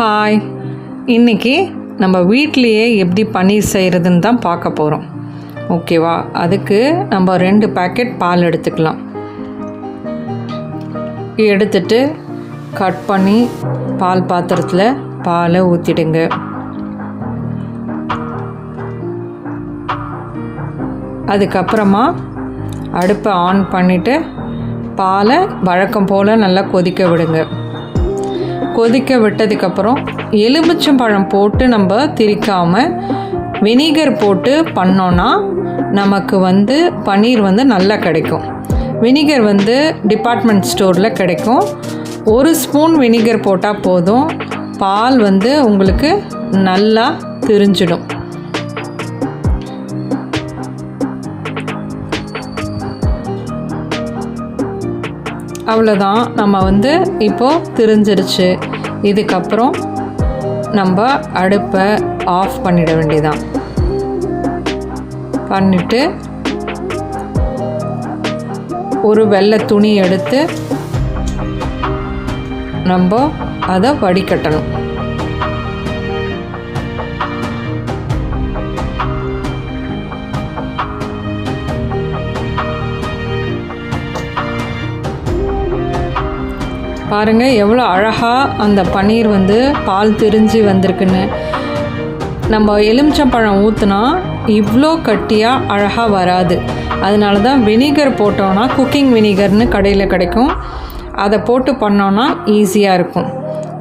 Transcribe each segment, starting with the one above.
Hi இன்னைக்கு நம்ம வீட்லேயே எப்படி பன்னீர் செய்கிறதுன்னு தான் பார்க்க போகிறோம் ஓகேவா அதுக்கு நம்ம ரெண்டு பேக்கெட் பால் எடுத்துக்கலாம். எடுத்துட்டு கட் பண்ணி பால் பாத்திரத்தில் பாலை ஊற்றிடுங்க அதுக்கப்புறமா அடுப்பை ஆன் பண்ணிவிட்டு பாலை வழக்கம் போல் நல்லா கொதிக்க விடுங்க. கொதிக்க விட்டதுக்கப்புறம் எலுமிச்சம்பழம் போட்டு நம்ம திரிக்காமல் வினிகர் போட்டு பண்ணோன்னா நமக்கு வந்து பன்னீர் வந்து நல்லா கிடைக்கும். வினிகர் வந்து டிபார்ட்மெண்ட் ஸ்டோரில் கிடைக்கும். ஒரு ஸ்பூன் வினிகர் போட்டால் போதும். பால் வந்து உங்களுக்கு நல்லா திரிஞ்சிடும். அவ்வளோதான் நம்ம வந்து இப்போது திரிஞ்சிருச்சு. இதுக்கப்புறம் நம்ம அடுப்பை ஆஃப் பண்ணிட வேண்டியதான் பண்ணிவிட்டு ஒரு வெள்ளை துணி எடுத்து நம்ம அதை வடிகட்டணும். பாருங்கள் எவ்வளோ அழகாக அந்த பன்னீர் வந்து பால் திரிஞ்சு வந்திருக்குன்னு. நம்ம எலுமிச்சம்பழம் ஊற்றுனா இவ்வளோ கட்டியாக அழகாக வராது. அதனால தான் வினிகர் போட்டோன்னா குக்கிங் வினிகர்னு கடையில் கிடைக்கும். அதை போட்டு பண்ணோன்னா ஈஸியாக இருக்கும்.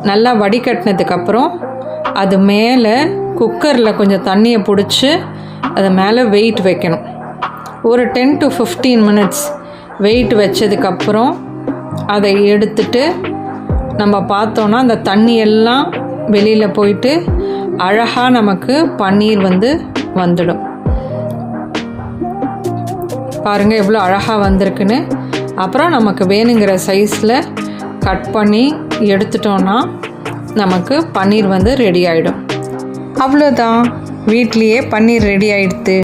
நல்லா வடிகட்டினதுக்கப்புறம் அது மேலே குக்கரில் கொஞ்சம் தண்ணியை பிடிச்சி அது மேலே வெயிட் வைக்கணும். ஒரு ten to fifteen minutes weight வச்சதுக்கப்புறம் அதை எடுத்துட்டு நம்ம பார்த்தோன்னா அந்த தண்ணி எல்லாம் வெளியில் போயிட்டு அழகாக நமக்கு பன்னீர் வந்து வந்துடும். பாருங்கள் எவ்வளோ அழகாக வந்திருக்குன்னு. அப்புறம் நமக்கு வேணுங்கிற சைஸில் கட் பண்ணி எடுத்துட்டோன்னா நமக்கு பன்னீர் வந்து ரெடி ஆகிடும் அவ்வளோதான் வீட்லேயே பன்னீர் ரெடி ஆகிடுது